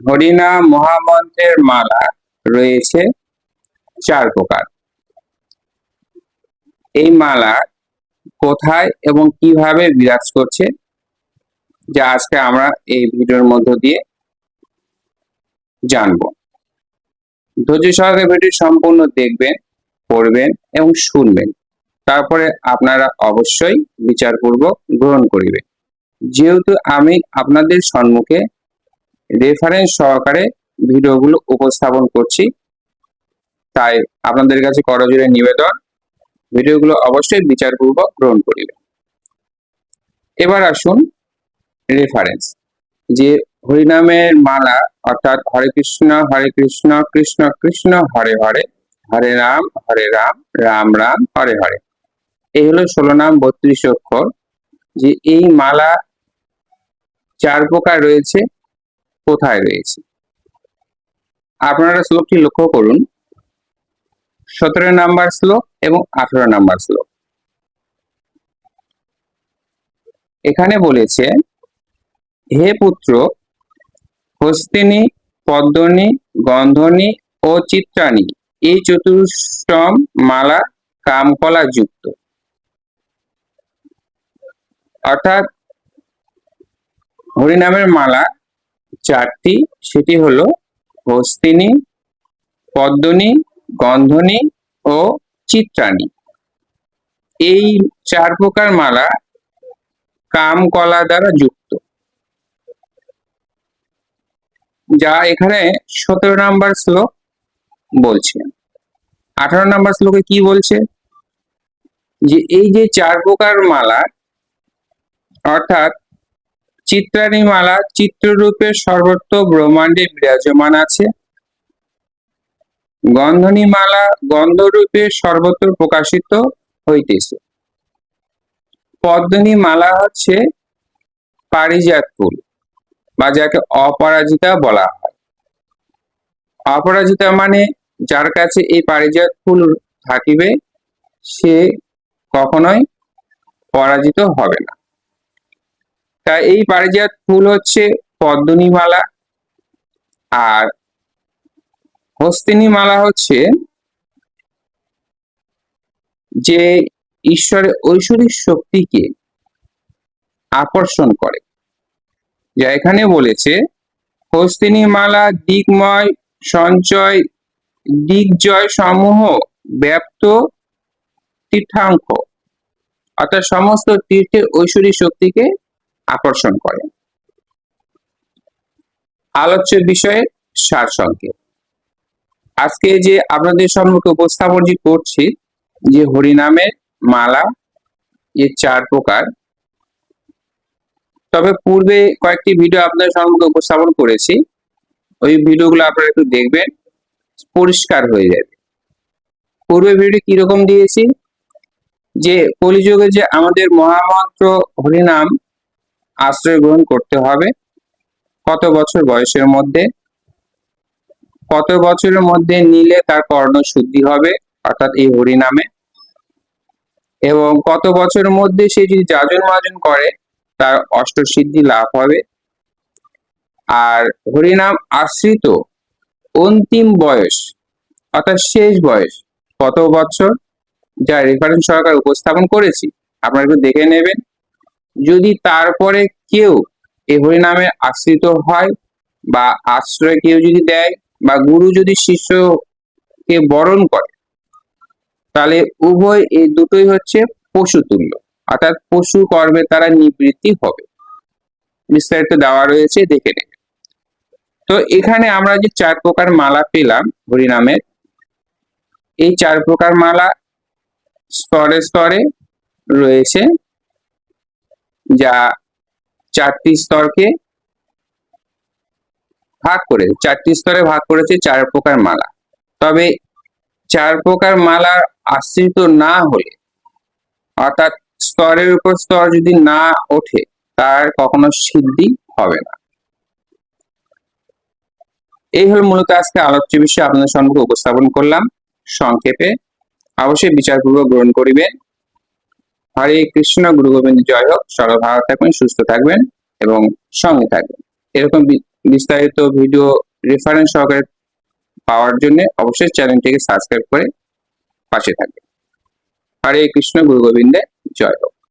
হরিনাম মহামন্ত্রের মালা রয়েছে চার প্রকার। এই মালা কোথায় এবং কীভাবে বিরাজ করছে, যা আজকে আমরা এই ভিডিওর মধ্য দিয়ে জানব। ধৈর্য সহকারে ভিডিও সম্পূর্ণ দেখবেন, পড়বেন এবং শুনবেন। তারপরে আপনারা অবশ্যই বিচারপূর্বক গ্রহণ করিবেন যেহেতু আমি আপনাদের সম্মুখে রেফারেন্স সহকারে ভিডিওগুলো উপস্থাপন করছি। তাই আপনাদের কাছে করজোরে নিবেদন, ভিডিওগুলো অবশ্যই বিচারপূর্বক গ্রহণ করিবেন এবার আসুন রেফারেন্স যে হরিনামের মালা, অর্থাৎ হরে কৃষ্ণ হরে কৃষ্ণ কৃষ্ণ কৃষ্ণ, হরে হরে হরে রাম হরে রাম রাম রাম, হরে হরে। এই হলো ষোলো নাম বত্রিশ অক্ষর, যে এই মালা চার প্রকার রয়েছে। কোথায় রয়েছে? আপনারা শ্লোকটি লক্ষ্য করুন। সতেরো নাম্বার শ্লোক এবং আঠারো নাম্বার শ্লোক। এখানে বলেছে, হে পুত্র, হস্তিনী, পদ্মনী, গন্ধনী ও চিত্রাণী, এই চতুষ্টম মালা কামকলা যুক্ত। অর্থাৎ হরিনামের মালা চারটি, সেটি হলো হস্তিনী পদ্মনী, গন্ধনী ও চিত্রাণী। এই চার প্রকার মালা কাম কলা দ্বারা যুক্ত। যা এখানে সতেরো নাম্বার শ্লোক বলছে। আঠারো নাম্বার শ্লোকে কি বলছে? যে এই যে চার প্রকার মালা, অর্থাৎ চিত্রাণী মালা চিত্ররূপে সর্বত্র ব্রহ্মাণ্ডে বিরাজমান আছে। গন্ধনী মালা গন্ধরূপে সর্বত্র প্রকাশিত হইতেছে। পদ্মনী মালা হচ্ছে পারিজাত ফুল, বা যাকে অপরাজিতা বলা হয়। অপরাজিতা মানে যার কাছে এই পারিজাত ফুল থাকিবে, সে কখনোই পরাজিত হবে না। তাই এই পারিজাত ফুল হচ্ছে পদ্মনী মালা আর হস্তিনী মালা হচ্ছে যে ঈশ্বরের ঐশ্বরিক শক্তিকে আকর্ষণ করে। যা এখানে বলেছে হস্তিনী মালা দিকময় সঞ্চয়, দিকজয় সমূহ, ব্যাপ্ত তীর্থাঙ্ক। অর্থাৎ সমস্ত তীর্থের ঐশ্বরিক শক্তিকে আকর্ষণ করে। আলোচ্য বিষয়ে সার সংকেত আজকে যে আপনাদের সম্মুখে উপস্থাপন যে করছি, যে হরিনামের মালা, যে চার প্রকার, তবে পূর্বে কয়েকটি ভিডিও আপনাদের সম্মুখে উপস্থাপন করেছি। ওই ভিডিওগুলো আপনারা একটু দেখবেন, পরিষ্কার হয়ে যাবে। পূর্বে ভিডিও কীরকম দিয়েছি? যে কলিযুগে যে আমাদের মহামন্ত্র হরিনাম আশ্রয় গ্রহণ করতে হবে। কত বছর বয়সের মধ্যে? কত বছরের মধ্যে নিলে তার কর্ণ শুদ্ধি হবে? অর্থাৎ এই হরিনামে। এবং কত বছরের মধ্যে সে যদি যাজন মাজন করে, তার অষ্টসিদ্ধি লাভ হবে। আর হরিনাম আশ্রিত অন্তিম বয়স, অর্থাৎ শেষ বয়স, কত বছর? যা রেফারেন্স সরকার উপস্থাপন করেছি। আপনারা একটু দেখে নেবেন। যদি তারপরে কেউ এই হরিনামে আশ্রিত হয় বা আশ্রয় কেউ যদি দেয় বা গুরু যদি শিষ্যকে বরণ করে, তাহলে উভয় এই দুটোই হচ্ছে পশু তুল্য। অর্থাৎ পশু কর্মে তারা নিবৃত্তি হবে। বিস্তারিত দেওয়া রয়েছে, দেখে নেবে তো এখানে আমরা যে চার প্রকার মালা পেলাম হরিনামের এই চার প্রকার মালা স্তরে স্তরে রয়েছে। যা চারটি স্তরকে ভাগ করে, চারটি স্তরে ভাগ করেছে চার প্রকার মালা। তবে চার প্রকার মালার আশ্রিত না হলে, অর্থাৎ স্তরের উপর স্তর যদি না ওঠে, তার কখনো সিদ্ধি হবে না। এই হল মূলত আজকে আলোচ্য বিষয়। আপনাদের সম্মুখে উপস্থাপন করলাম। সংক্ষেপে অবশ্যই বিচারপূর্বক গ্রহণ করিবেন। হরে কৃষ্ণ, গুরু গোবিন্দ, জয় হোক। সর্ব ভালো থাকবেন, সুস্থ থাকবেন এবং সঙ্গে থাকবেন। এরকম বিস্তারিত ভিডিও রেফারেন্স সহকারে পাওয়ার জন্য অবশ্যই চ্যানেলটিকে সাবস্ক্রাইব করে পাশে থাকবেন। হরে কৃষ্ণ, গুরু গোবিন্দে জয় হোক।